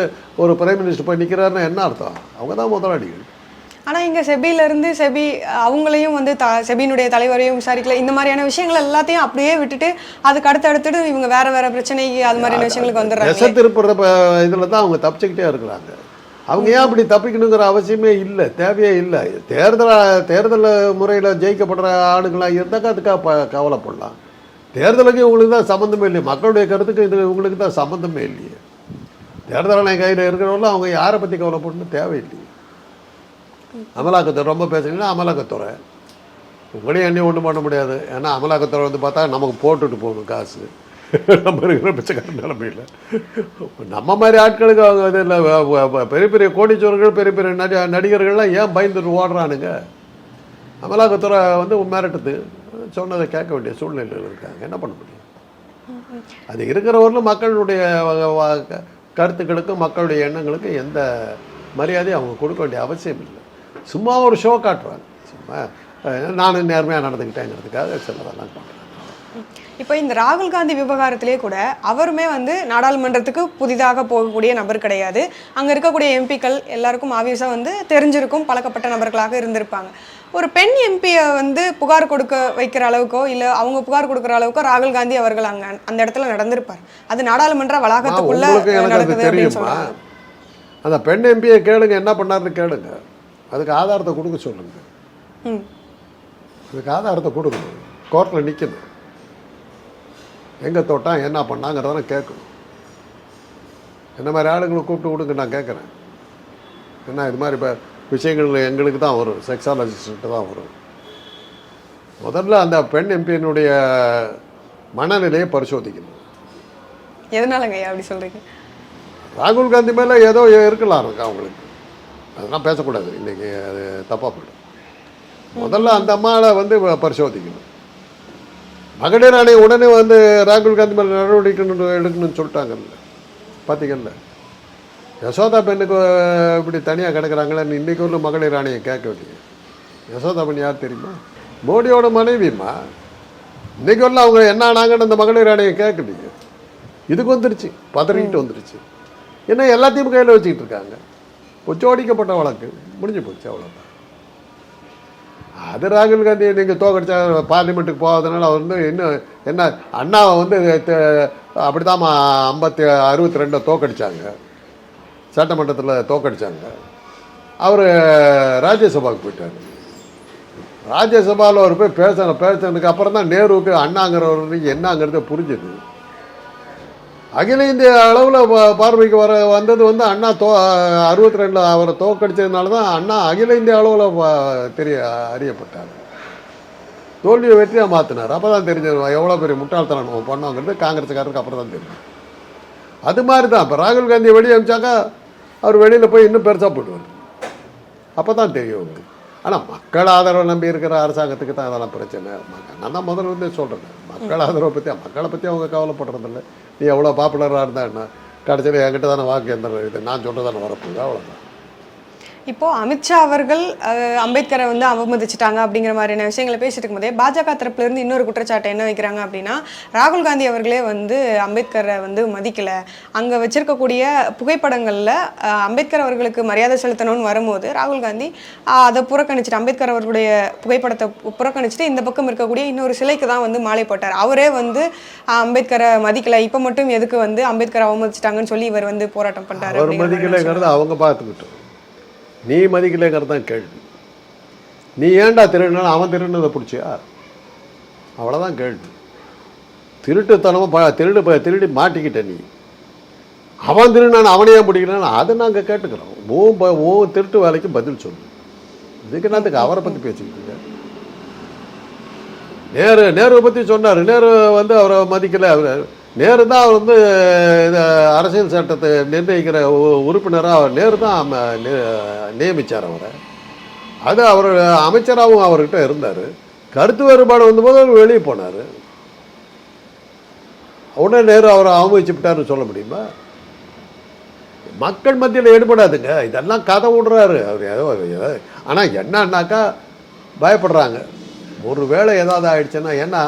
ஒரு பிரைம் மினிஸ்டர் போய் நிற்கிறாருன்னா என்ன அர்த்தம்? அவங்க தான் முதலாளிகள். ஆனா இங்க செபில இருந்து செபி அவங்களையும் வந்து த செபியினுடைய தலைவரையும் விசாரிக்கல. இந்த மாதிரியான விஷயங்கள் எல்லாத்தையும் அப்படியே விட்டுட்டு அதுக்கு அடுத்து அடுத்துட்டு இவங்க வேற வேற பிரச்சனைக்கு அது மாதிரியான விஷயங்களுக்கு வந்துடுறாங்க. திருப்புற இதில் தான் அவங்க தப்பிச்சுக்கிட்டே இருக்கிறாங்க. அவங்க ஏன் அப்படி தப்பிக்கணுங்கிற அவசியமே இல்லை தேவையே இல்லை. தேர்தல் தேர்தல் முறையில் ஜெயிக்கப்படுற ஆளுங்களாக இருந்தாக்கா அதுக்காக ப கவலைப்படலாம். தேர்தலுக்கு இவங்களுக்கு தான் சம்மந்தமே இல்லையே. மக்களுடைய கருத்துக்கு இது இவங்களுக்கு தான் சம்மந்தமே இல்லையே. தேர்தல் ஆணைய கையில் இருக்கிறவங்களும் அவங்க யாரை பற்றி கவலைப்படணும் தேவையில்லையே. அமலாக்கத்துறை ரொம்ப பேசுனீங்கன்னா அமலாக்கத்துறை. உங்களையும் என்னையும் ஒன்றும் பண்ண முடியாது. ஏன்னா அமலாக்கத்துறை வந்து பார்த்தா நமக்கு போட்டுட்டு போகணும் காசு. நம்ம இருக்கிற பிச்சைக்கார நிலைமையில் நம்ம மாதிரி ஆட்களுக்கு அவங்க இது பெரிய பெரிய கோடீஸ்வரர்கள் பெரிய பெரிய நடி நடிகர்கள்லாம் ஏன் பயந்துட்டு ஓடுறானுங்க? அமலாக்கத்துறை வந்து மிரட்டுது சொன்னதை கேட்க வேண்டிய சூழ்நிலையில் இருக்காங்க. என்ன பண்ண முடியும்? அது இருக்கிறவர்களும் மக்களுடைய கருத்துக்களுக்கும் மக்களுடைய எண்ணங்களுக்கும் எந்த மரியாதையும் அவங்க கொடுக்க வேண்டிய அவசியம் இல்லை. சும்மா ஒரு ஷோ காட்டுறாங்க. சும்மா நானும் நேர்மையாக நடந்துக்கிட்டேங்கிறதுக்காக சிலதெல்லாம் காட்டுறேன் இப்போ இந்த ராகுல் காந்தி விவகாரத்திலே கூட அவருமே வந்து நாடாளுமன்றத்துக்கு புதிதாக போகக்கூடிய நபர் கிடையாது. அங்க இருக்கக்கூடிய எம்பிக்கள் எல்லாருக்கும் ஆப்வியஸாக வந்து தெரிஞ்சிருக்கும் பழக்கப்பட்ட நபர்களாக இருந்திருப்பாங்க. ஒரு பெண் எம்பியை வந்து புகார் கொடுக்க வைக்கிற அளவுக்கோ இல்லை அவங்க புகார் கொடுக்குற அளவுக்கோ ராகுல் காந்தி அவர்கள் அங்க அந்த இடத்துல நடந்திருப்பார். அது நாடாளுமன்ற வளாகத்துக்குள்ள நடக்குது அப்படின்னு சொல்றாங்க அந்த பெண் எம்பியை கேளுங்க என்ன பண்ணாருன்னு கேளுங்க. அதுக்கு ஆதாரத்தை கொடுக்க சொல்லுங்க. ம். அதுக்கு ஆதாரத்தை கொடுக்கணும் கோர்ட்டில் நிற்கணும் எங்கே தொட்டான் என்ன பண்ணாங்கிறத கேட்கணும். என்ன மாதிரி ஆளுங்களை கூப்பிட்டு கொடுங்க நான் கேட்குறேன். என்ன இது மாதிரி இப்போ விஷயங்கள் எங்களுக்கு தான் வரும். செக்ஸாலஜிஸ்ட்டு தான் வரும். முதல்ல அந்த பெண் எம்பியினுடைய மனநிலையை பரிசோதிக்கணும். எதனாலங்க அப்படி சொல்றீங்க? ராகுல் காந்தி மேலே ஏதோ இருக்கலாம் இருக்கு அவங்களுக்கு. அதெல்லாம் பேசக்கூடாது. இன்றைக்கி அது தப்பாக போயிடும். முதல்ல அந்த அம்மாவை வந்து பரிசோதிக்கணும். மகளிர் ஆணையம் உடனே வந்து ராகுல் காந்தி மேலே நடவடிக்கை எடுக்கணும்னு சொல்லிட்டாங்கல்ல. பார்த்தீங்கல்ல யசோதா பெண்ணுக்கு இப்படி தனியாக கிடக்கிறாங்களேன்னு இன்றைக்கி உள்ள மகளிர் ஆணையம் கேட்க வேண்டிய யசோதா பெண் யார் தெரியுமா? மோடியோட மனைவிம்மா. இன்றைக்கி உள்ள அவங்க என்ன ஆனாங்கன்னு அந்த மகளிர் ஆணையம் கேட்கலையே. இதுக்கு வந்துருச்சு பதறிக்கிட்டு வந்துருச்சு. என்ன எல்லாத்தையும் கையில் வச்சுக்கிட்டு இருக்காங்க. கொச்சோடிக்கப்பட்ட வழக்கு முடிஞ்சு போச்சு அவ்வளோதான் அது ராகுல் காந்தி நீங்கள் தோக்கடிச்சா பார்லிமெண்ட்டுக்கு போகாதனால அவர் வந்து இன்னும் என்ன அண்ணாவை வந்து அப்படிதான் ஐம்பத்தி அறுபத்தி ரெண்டு தோக்கடிச்சாங்க. சட்டமன்றத்தில் தோக்கடிச்சாங்க. அவர் ராஜ்யசபாவுக்கு போயிட்டார். ராஜ்யசபாவில் அவர் போய் பேசணும் பேசினதுக்கு அப்புறம் தான் நேருவுக்கு அண்ணாங்கிறவருக்கு என்னங்கிறத புரிஞ்சுது. அகில இந்திய அளவில் பார்வைக்கு வர வந்தது வந்து அண்ணா தோ அறுபத்தி ரெண்டில் அவரை தோக்கடிச்சதுனால தான் அண்ணா அகில இந்திய அளவில் தெரிய அறியப்பட்டார். தோல்வியை வெற்றியாக மாற்றினார் அப்போ தான் தெரிஞ்சது எவ்வளோ பெரிய முட்டாள்தனம் நம்ம பண்ணோங்கிறது காங்கிரஸுக்காரருக்கு அப்புறம் தான் தெரியும். அது மாதிரி தான் இப்போ ராகுல் காந்தியை வெளியே அமிச்சாக்கா அவர் வெளியில் போய் இன்னும் பெருசாக போட்டுவார். அப்போ தான் தெரியும் அவங்களுக்கு ஆனால் மக்கள் ஆதரவை நம்பி இருக்கிற அரசாங்கத்துக்கு தான் அதெல்லாம் பிரச்சனை. மக்கள் நான் தான் முதல்ல இருந்தே சொல்கிறேன் மக்கள் ஆதரவை பற்றி மக்களை பற்றி அவங்க கவலைப்படுறதில்ல. நீ எவ்வளோ பாப்புலராக இருந்தா என்ன? கடைசியில் என்கிட்ட தானே வாக்கு எந்த இது நான் சொல்கிறதானே வரப்போகுது. அவ்வளோதான் இப்போ அமித்ஷா அவர்கள் அம்பேத்கரை வந்து அவமதிச்சிட்டாங்க அப்படிங்கிற மாதிரியான விஷயங்களை பேசிட்டு இருக்கும்போதே பாஜக தரப்புல இருந்து இன்னொரு குற்றச்சாட்டை என்ன வைக்கிறாங்க அப்படின்னா ராகுல் காந்தி அவர்களே வந்து அம்பேத்கரை வந்து மதிக்கல. அங்க வச்சிருக்கக்கூடிய புகைப்படங்கள்ல அம்பேத்கர் அவர்களுக்கு மரியாதை செலுத்தணும்னு வரும்போது ராகுல் காந்தி அதை புறக்கணிச்சிட்டு அம்பேத்கர் அவர்களுடைய புகைப்படத்தை புறக்கணிச்சிட்டு இந்த பக்கம் இருக்கக்கூடிய இன்னொரு சிலைக்கு தான் வந்து மாலை போட்டார். அவரே வந்து அம்பேத்கரை மதிக்கல. இப்போ மட்டும் எதுக்கு வந்து அம்பேத்கரை அவமதிச்சிட்டாங்கன்னு சொல்லி இவர் வந்து போராட்டம் மதிக்கலைங்கிறத அவங்க பார்த்துக்கிட்டோம். நீ மதிக்கலைங்கிறது தான் கேள்வி. நீ ஏன்டா திருடினாலும் அவன் திருடினதை பிடிச்சியா? அவ்வளோதான் கேள்வி. திருட்டுத்தனமாக ப திருடு ப- திருடி மாட்டிக்கிட்ட நீ. அவன் திருடினான் அவனையே பிடிக்கிறான் அதை நாங்கள் கேட்டுக்கிறோம். ஓ ப ஓ திருட்டு வேலைக்கு பதில் சொல்லு. இதுக்கு என்னத்துக்கு அவரை பற்றி பேசிக்கிட்டு நேரு நேரு நேருவை பற்றி சொன்னார். நேரு வந்து அவரை மதிக்கலை அவர் நேரு தான் அவர் வந்து இந்த அரசியல் சட்டத்தை நிர்ணயிக்கிற உ- உறுப்பினராக அவர் நேரு தான் நியமித்தார் அவரை. அது அவர் அமைச்சராகவும் அவர்கிட்ட இருந்தார். கருத்து வேறுபாடு வந்தபோது அவர் வெளியே போனார். உடனே நேரு அவரை அவமதிச்சுட்டாருன்னு சொல்ல முடியுமா? மக்கள் மத்தியில் ஈடுபடாதுங்க. இதெல்லாம் கதை விடுறாரு அவர் ஏதோ ஏதோ ஆனால் என்னன்னாக்கா பயப்படுறாங்க. ஒரு வேளை ஏதாவது ஆயிடுச்சுன்னா ஏன்னா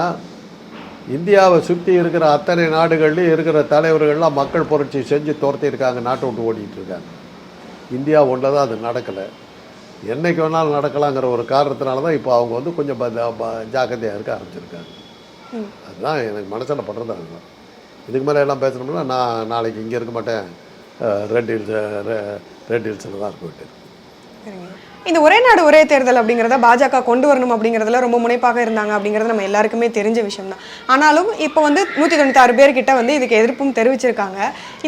இந்தியாவை சுற்றி இருக்கிற அத்தனை நாடுகள்லையும் இருக்கிற தலைவர்கள்லாம் மக்கள் புரட்சி செஞ்சு துரத்தி இருக்காங்க நாட்டை விட்டு ஓடிட்டு இருக்காங்க. இந்தியா ஒன்றில் தான் அது நடக்கலை. என்னைக்கு வேணாலும் நடக்கலாங்கிற ஒரு காரணத்தினால தான் இப்போ அவங்க வந்து கொஞ்சம் ஜாக்கிரதையாக இருக்க ஆரம்பிச்சிருக்காங்க. அதுதான் எனக்கு மனசில் படுறது அதுதான் இதுக்கு மேலே எல்லாம் பேசணும்னா நான் நாளைக்கு இங்கே இருக்க மாட்டேன். ரெட் ஹில்ஸ் ரெ- ரெட் ஹில்ஸில் தான் இருக்க வேண்டியது. சரிங்க. இந்த ஒரே நாடு ஒரே தேர்தல் அப்படிங்கிறத பாஜக கொண்டு வரணும் அப்படிங்கிறதுல ரொம்ப முனைப்பாக இருந்தாங்க அப்படிங்கிறது நம்ம எல்லாருக்குமே தெரிஞ்ச விஷயம் தான். ஆனாலும் இப்போ வந்து நூற்றி தொண்ணூத்தாறு பேர்கிட்ட வந்து இதுக்கு எதிர்ப்பும் தெரிவிச்சிருக்காங்க.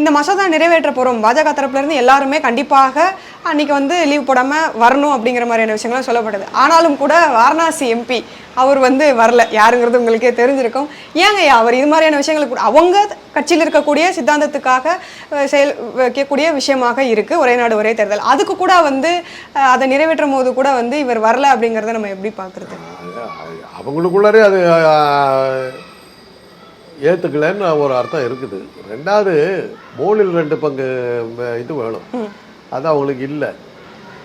இந்த மசோதா நிறைவேற்ற போகிறோம் பாஜக தரப்புலேருந்து எல்லாருமே கண்டிப்பாக அன்றைக்கி வந்து லீவ் போடாமல் வரணும் அப்படிங்கிற மாதிரியான விஷயங்கள்லாம் சொல்லப்படுது ஆனாலும் கூட வாரணாசி எம்பி அவர் வந்து வரல. யாருங்கிறது உங்களுக்கே தெரிஞ்சிருக்கும். ஏங்க அவர் இது மாதிரியான விஷயங்களுக்கு கூட அவங்க கட்சியில் இருக்கக்கூடிய சித்தாந்தத்துக்காக செயல் வைக்கக்கூடிய விஷயமாக இருக்கு. ஒரே நாடு ஒரே தேர்தல். அதுக்கு கூட வந்து அதை அதை நிறைவேற்றும் போது கூட வந்து இவர் வரல அப்படிங்கிறத நம்ம எப்படி பார்க்கறது? அவங்களுக்குள்ளாரே அது அஹ், ஏத்துக்கலைன்னு ஒரு அர்த்தம் இருக்குது. ரெண்டாவது மூணில் ரெண்டு பங்கு இது வேணும். அது அவங்களுக்கு இல்லை.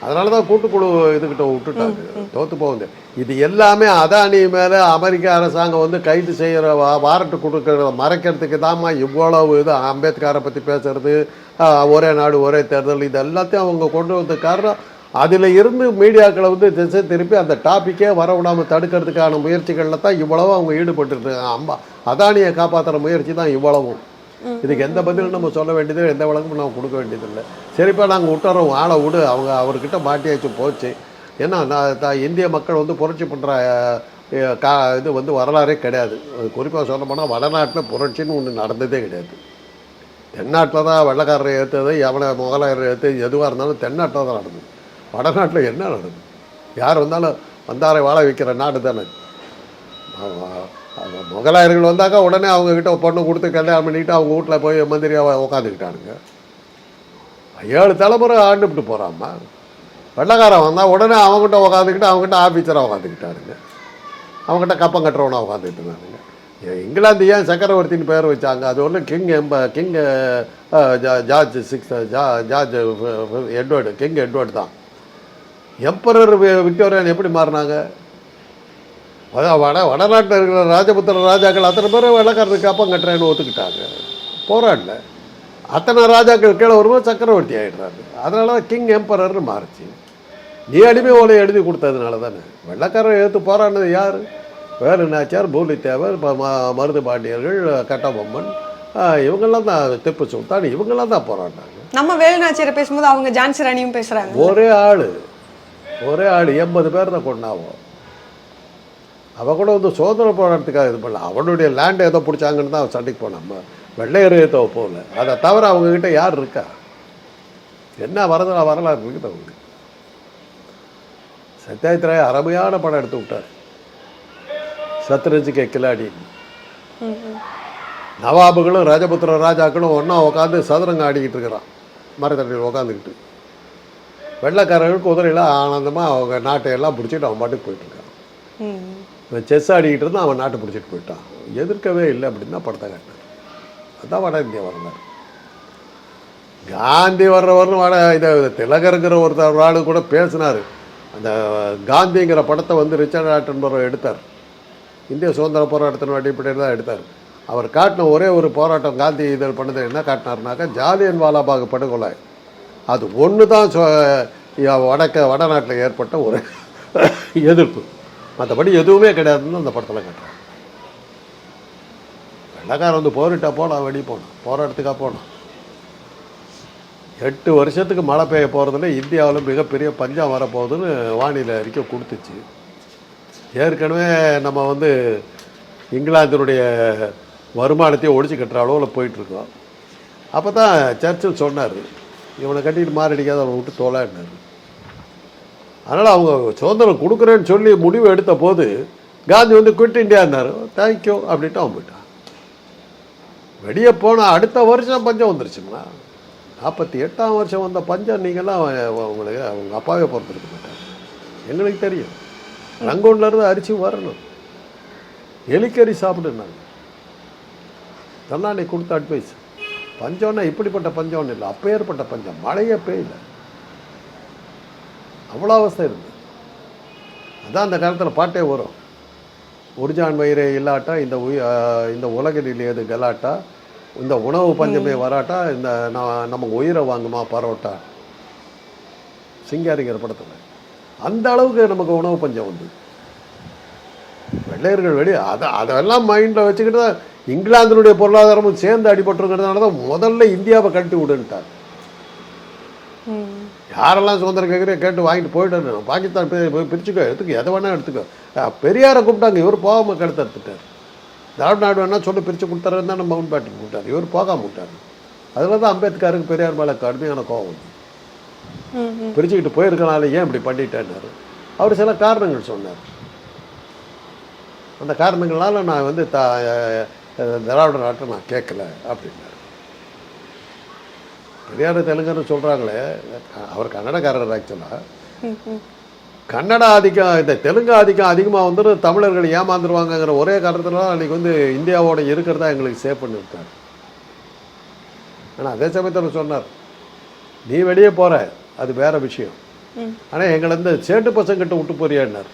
அதனால தான் கூட்டுக்குழு இதுகிட்ட விட்டுட்டாங்க. தோத்து போகுது இது எல்லாமே அதானி மேலே அமெரிக்க அரசாங்கம் வந்து கைது செய்கிற வாரண்ட் கொடுக்கறத மறைக்கிறதுக்கு தாம்மா இவ்வளவு இது அம்பேத்கரை பற்றி பேசுறது ஒரே நாடு ஒரே தேர்தல் இது எல்லாத்தையும் அவங்க கொண்டு வந்த காரணம் அதில் இருந்து மீடியாக்களை வந்து திசை திருப்பி அந்த டாப்பிக்கே வரவிடாமல் தடுக்கிறதுக்கான முயற்சிகளில் தான் இவ்வளவு அவங்க ஈடுபட்டுருக்காங்க அம்மா அம்பா அதானியை காப்பாற்றுற முயற்சி தான் இவ்வளவும். இதுக்கு எந்த பதிலும் நம்ம சொல்ல வேண்டியது எந்த விளக்கமும் நம்ம கொடுக்க வேண்டியதில்லை சரிப்பா நாங்கள் விட்டுறோம் ஆளை விடு. அவங்க அவர்கிட்ட மாட்டியாச்சு போச்சு. ஏன்னா நான் இந்திய மக்கள் வந்து புரட்சி பண்ணுற கா இது வந்து வரலாறே கிடையாது. குறிப்பாக சொல்ல போனால் வடநாட்டில் புரட்சின்னு ஒன்று நடந்ததே கிடையாது. தென்னாட்டில் தான் வெள்ளக்காரரை ஏற்றது எவனை முகலாயரை ஏற்று எதுவாக இருந்தாலும் தென்னாட்டில் தான் நடந்தது. வடநாட்டில் என்ன நடந்தது யார் வந்தாலும் வந்தாரை வாழ வைக்கிற நாடு தானே. முகலாயர்கள் வந்தாக்கா உடனே அவங்கக்கிட்ட பொண்ணு கொடுத்து கல்யாணம் பண்ணிக்கிட்டு அவங்க வீட்டில் போய் மந்திரியாக உட்காந்துக்கிட்டானுங்க ஏழு தலைமுறை ஆண்டுபிட்டு போகிறாம்மா வெள்ளக்காரன் வந்தால் உடனே அவங்ககிட்ட உட்காந்துக்கிட்டு அவங்ககிட்ட ஆஃபீஸராக உட்காந்துக்கிட்டாருங்க அவங்ககிட்ட கப்பம் கட்டுறவனா உட்காந்துக்கிட்டு இருந்தானுங்க. ஏ- இங்கிலாந்து ஏன் சக்கரவர்த்தின்னு பேர் வச்சாங்க? அது ஒன்று கிங் எம்ப கிங் ஜார்ஜ் சிக்ஸ் ஜா ஜார்ஜ் எட்வர்டு கிங் எட்வர்டு தான். எம்பரர் விக்டோரியன் எப்படி மாறினாங்க? வட வடநாட்டில் இருக்கிற ராஜபுத்திர ராஜாக்கள் அத்தனை பேர் வெள்ளக்காரருக்கு கப்பம் கட்டுறேன்னு ஒத்துக்கிட்டாங்க. போராடல. அத்தனை ராஜாக்கள் கீழே வரும்போது சக்கரவர்த்தி ஆயிடுறாரு. அதனால தான் கிங் எம்பரர்னு மாறுச்சு. நீ அடிமை ஓலை எழுதி கொடுத்ததுனால தானே. வெள்ளக்காரரை எடுத்து போராடினது யார்? வேலு நாச்சியார் பூலித்தேவர் மருது பாண்டியர்கள் கட்டபொம்மன் இவங்கெல்லாம் தான் திப்பு சுல்தான் இவங்கெல்லாம் தான் போராடினாங்க. நம்ம வேலுநாச்சியரை பேசும்போது அவங்க ஜான்சி ராணியும் பேசுறாங்க. ஒரே ஆள். ஒரே ஆள் எண்பது பேர் தான் கொண்டாவும் அவள் கூட வந்து சுதந்திர போராட்டத்துக்காக இது பண்ணல. அவனுடைய லேண்டை ஏதோ பிடிச்சாங்கன்னு தான் அவன் சண்டைக்கு போனான். வெள்ளையர் ஏதோ போகல அதை தவிர அவங்கக்கிட்ட யார் இருக்கா? என்ன வரதா வரலாறு இருக்குது அவங்களுக்கு? சத்யாஜித் ராய் அருமையான படம் எடுத்து விட்டார். சத்ரஜிகே கிலாடி. நவாபுகளும் ராஜபுத்திர ராஜாக்களும் ஒன்றா உட்காந்து சதுரங்க ஆடிக்கிட்டு இருக்கிறான். மரத்தடியில் உட்காந்துக்கிட்டு வெள்ளைக்காரர்கள் குதிரையில் ஆனந்தமாக அவங்க நாட்டையெல்லாம் பிடிச்சிட்டு அவன் பாட்டுக்கு போயிட்டு இருக்கான். ம். இவன் செஸ் ஆடிக்கிட்டு இருந்தான் அவன் நாட்டை பிடிச்சிட்டு போயிட்டான். எதிர்க்கவே இல்லை அப்படின்னு தான் படத்தை காட்டினார் அதான் வட இந்தியா வரலாறு. காந்தி வர்றவர்னு வட இதை திலகருங்கிற ஒருத்தர் ஒரு ஆளு கூட பேசினார். அந்த காந்திங்கிற படத்தை வந்து ரிச்சர்ட் ஆட்டன்பர் எடுத்தார். இந்திய சுதந்திர போராட்டத்தின் அடிப்படையில் தான் எடுத்தார். அவர் காட்டின ஒரே ஒரு போராட்டம் காந்தி இதில் பண்ணது என்ன காட்டினார்னாக்கா ஜாலியன் வாலாபாக் படுகொலை. அது ஒன்று தான் சொ- வடக்க வடநாட்டில் ஏற்பட்ட ஒரு எதிர்ப்பு. மற்றபடி எதுவுமே கிடையாதுன்னு அந்த படத்தில் காட்டுறாங்க. வெள்ளக்காரன் வந்து போரிட்டா போனான் வெடி போனான் போராட்டத்துக்காக போனான் எட்டு வருஷத்துக்கு மழை பெய்ய போகிறதுல இந்தியாவில் மிகப்பெரிய பஞ்சம் வரப்போகுதுன்னு வானிலை அறிக்கை கொடுத்துச்சு. ஏற்கனவே நம்ம வந்து இங்கிலாந்தினுடைய வருமானத்தையும் ஒழிச்சு கட்டுற அளவில் போயிட்டுருக்கோம் அப்போ தான் சர்ச்சில் சொன்னார் இவனை கட்டிட்டு மாரடிக்காத அவனை விட்டு தோலாடினார் அதனால் அவங்க சுதந்திரம் கொடுக்குறேன்னு சொல்லி முடிவு எடுத்த போது காந்தி வந்து குவிட் இந்தியான்னாரு தேங்க்யூ அப்படின்ட்டு அவன் போயிட்டான். வெளியே போன அடுத்த வருஷம் பஞ்சம் வந்துருச்சுங்களா? நாற்பத்தி எட்டாம் வருஷம் வந்த பஞ்சம் நீங்கள்லாம் உங்களுக்கு அவங்க அப்பாவே பொறுத்திருக்க மாட்டாங்க. எங்களுக்கு தெரியும். ரங்கோன்லேருந்து அரிசி வரணும். எலிக்கறி சாப்பிடுனாங்க. தன்னாண்டி கொடுத்த அட்வைஸ் பஞ்சம்னா இப்படிப்பட்ட பஞ்சம் ஒன்றும் இல்லை அப்பேற்பட்ட பஞ்சம். மழையே பெய்யல. அவ்வளோ அவஸ்தை இருந்து அதான் அந்த காலத்தில் பாட்டே வரும். உர்ஜான் வயிறே இல்லாட்டா இந்த உயி இந்த உலகில் ஏது கலாட்டா இந்த உணவு பஞ்சமே வராட்டா இந்த நான் நமக்கு உயிரை வாங்குமா பரோட்டா? சிங்காரிங்கிற படத்தில். அந்த அளவுக்கு நமக்கு உணவு பஞ்சம் வந்து. வெள்ளையர்கள் வெளியே அதை அதெல்லாம் மைண்டில் வச்சுக்கிட்டு தான் இங்கிலாந்தினுடைய பொருளாதாரமும் சேர்ந்து அடிபட்டுருங்கிறதுனால தான் முதல்ல இந்தியாவை கட்டி விடுன்ட்டார். யாரெல்லாம் சுதந்திரம் கேட்குறே கேட்டு வாங்கிட்டு போயிட்டு பாகிஸ்தான் பிரிச்சுக்கோ எடுத்துக்கோ எதை வேணா எடுத்துக்கோ. பெரியாரை கூப்பிட்டாங்க. இவர் போகாமல் கடுத்து எடுத்துட்டார் திராவிட நாடு வேணா சொல்லி பிரித்து கொடுத்தாருன்னு தான் மவுண்ட் பேட்டன் கூப்பிட்டார் இவர் போகாம விட்டார். அதில் தான் அம்பேத்கருக்கு பெரியார் மேலே கடுமையான கோவம் வந்து ம் ம் பிரிச்சுக்கிட்டு போயிருக்கனால ஏன் இப்படி பண்ணிட்டேன்னாரு. அவர் சில காரணங்கள் சொன்னார். அந்த காரணங்களால நான் வந்து த திராவிட நாட்டை நான் கேட்கல அப்படின்னாரு. பெரியார் தெலுங்குன்னு சொல்கிறாங்களே அவர் கன்னடக்காரர் ஆக்சுவலாக கன்னட ஆதிக்கம் இந்த தெலுங்கு ஆதிக்கம் அதிகமாக வந்துட்டு தமிழர்கள் ஏமாந்துருவாங்கங்கிற ஒரே காரணத்தில் அன்றைக்கி வந்து இந்தியாவோட இருக்கிறதா எங்களுக்கு சேவ் பண்ணிவிட்டார் ஆனால் அதே சமயத்தில் சொன்னார் நீ வெளியே போகிற அது வேற விஷயம். ஆனால் எங்களை வந்து சேட்டு பசங்கிட்ட விட்டு போறியாடினார்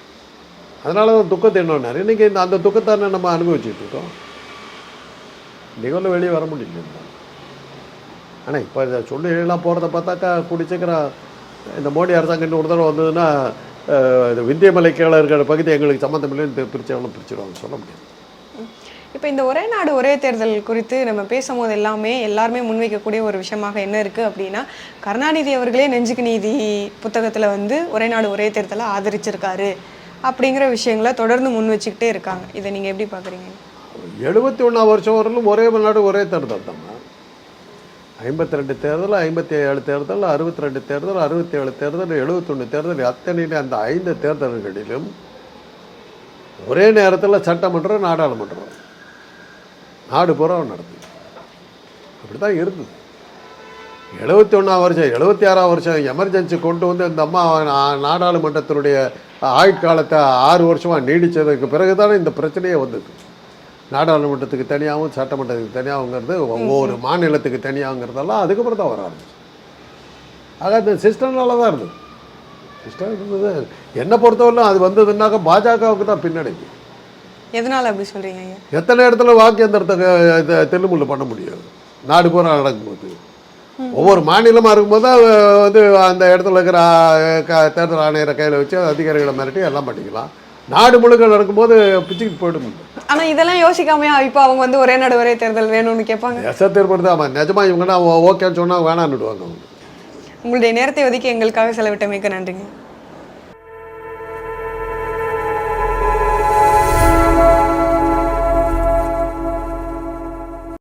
அதனால தான் துக்கத்தை என்னன்னார் இன்றைக்கி இந்த அந்த துக்கத்தை நம்ம அனுபவிச்சுட்டு இருக்கோம். நிகழ்வு வெளியே வர முடியல. ஆனால் இப்போ இந்த சொல்லிலாம் போகிறத பார்த்தாக்கா கூடி சீக்கிரம் இந்த மோடி அரசாங்கம் ஒரு தடவை வந்ததுன்னா அஹ், இந்த விந்தியமலை கீழே இருக்கிற பகுதி எங்களுக்கு சம்மந்தம் இல்லைன்னு பிரிச்சவங்களும் பிரிச்சிருவாங்க சொல்ல முடியாது. இப்போ இந்த ஒரே நாடு ஒரே தேர்தல் குறித்து நம்ம பேசும்போது எல்லாமே எல்லாருமே முன்வைக்கக்கூடிய ஒரு விஷயமாக என்ன இருக்குது அப்படின்னா கருணாநிதி அவர்களே நெஞ்சுக்கு நீதி புத்தகத்தில் வந்து ஒரே நாடு ஒரே தேர்தலை ஆதரிச்சிருக்காரு அப்படிங்கிற விஷயங்களை தொடர்ந்து முன் வச்சுக்கிட்டே இருக்காங்க. இதை நீங்கள் எப்படி பார்க்குறீங்க? எழுபத்தி ஒன்றாம் வருஷம் வரலும் ஒரே நாடு ஒரே தேர்தல் தான் ஐம்பத்தி ரெண்டு தேர்தல் ஐம்பத்தி ஏழு தேர்தல் அறுபத்தி ரெண்டு தேர்தல் அறுபத்தி ஏழு தேர்தல் எழுபத்தொன்று தேர்தல் அத்தனையிலும் அந்த ஐந்து தேர்தல்களிலும் ஒரே நேரத்தில் சட்டமன்றம் நாடாளுமன்றம். நாடு பூரா நடத்துது அப்படி தான் இருந்தது. எழுபத்தி ஒன்றாம் வருஷம் எழுபத்தி ஆறாம் வருஷம் எமர்ஜென்சி கொண்டு வந்து இந்த அம்மா நாடாளுமன்றத்தினுடைய ஆயுட்காலத்தை ஆறு வருஷமாக நீடித்ததுக்கு பிறகு தானே இந்த பிரச்சனையே வந்தது. நாடாளுமன்றத்துக்கு தனியாகவும் சட்டமன்றத்துக்கு தனியாகுங்கிறது ஒவ்வொரு மாநிலத்துக்கு தனியாகுங்கிறதெல்லாம் அதுக்கப்புறம் தான் வர ஆரம்பிச்சு. ஆக இந்த சிஸ்டம்னால தான் இருந்தது. சிஸ்டம் இருந்தது. என்னை பொறுத்தவரையிலும் அது வந்ததுன்னாக்கா பாஜகவுக்கு தான் பின்னடைவு. எதனால் அப்படி சொல்கிறீங்க எத்தனை இடத்துல வாக்கு எந்திரத்தை தெல்லுமுள்ளு பண்ண முடியும் நாடு பூரா நடக்கும்போது. ஒவ்வொரு மாநிலமாக இருக்கும்போது தான் வந்து அந்த இடத்துல இருக்கிற க- தேர்தல் ஆணையரை கையில் வச்சு அதிகாரிகளை மிரட்டி எல்லாம் பண்ணிக்கலாம். நாடு முழுக்க நடக்கும்போது பிச்சுக்கிட்டு போயிடும் ஆனால் இதெல்லாம் யோசிக்காமையா இப்போ அவங்க வந்து ஒரே நாடு ஒரே தேர்தல் வேணும்னு கேட்பாங்க? எசத் ஏற்படுது ஆமாம் நிஜமா இவங்கன்னா ஓகேன்னு சொன்னால் வேணான்னுடுவாங்க அவங்க. உங்களுடைய நேரத்தை ஒதுக்கி எங்களுக்காக செலவிட்டமைக்கு நன்றிங்க.